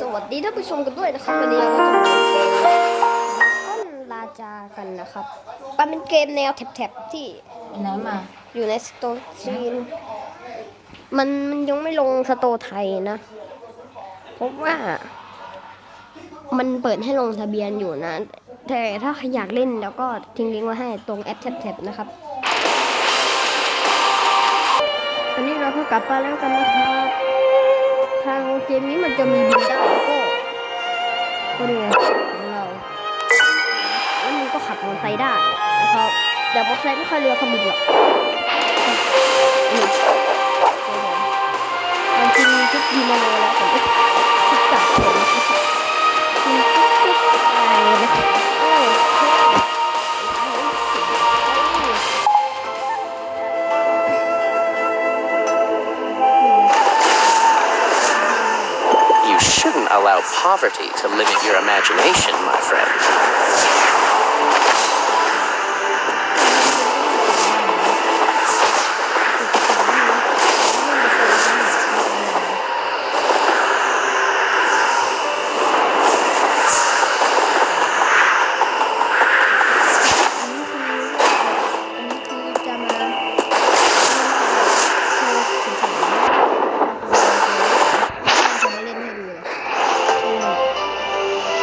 สวัสดีท่านผู้ชมกันด้วยนะครับวันนี้เราก็จะมาเล่นเกมต้นราจากันนะครับมันเป็นเกมแนวแทบๆที่ไหนมาอยู่ในสโตร์จีนมันมันยังไม่ลงสโตร์ไทยนะเพราะว่า มันเปิดให้ลงทะเบียนอยู่นะ แต่ถ้าอยากเล่นแล้วก็ทิ้งลิงก์ไว้ให้ตรงแอปแท็บๆนะครับวันนี้เราเพิ่งกลับมาแล้วกันนะครับ มนี้มันจะมีบินได้แล้วก็ก็นี่ไงของเรา แล้วมันก็ขับมอเตอร์ไซค์ได้นะครับแต่มอเตอร์ไซค์ไม่ค่อยเรือเครื่องบินหรอกนี่มันจริงมีชุดดีโมโนแล้วแต่ไม่ shouldn't allow poverty to limit your imagination, my friend.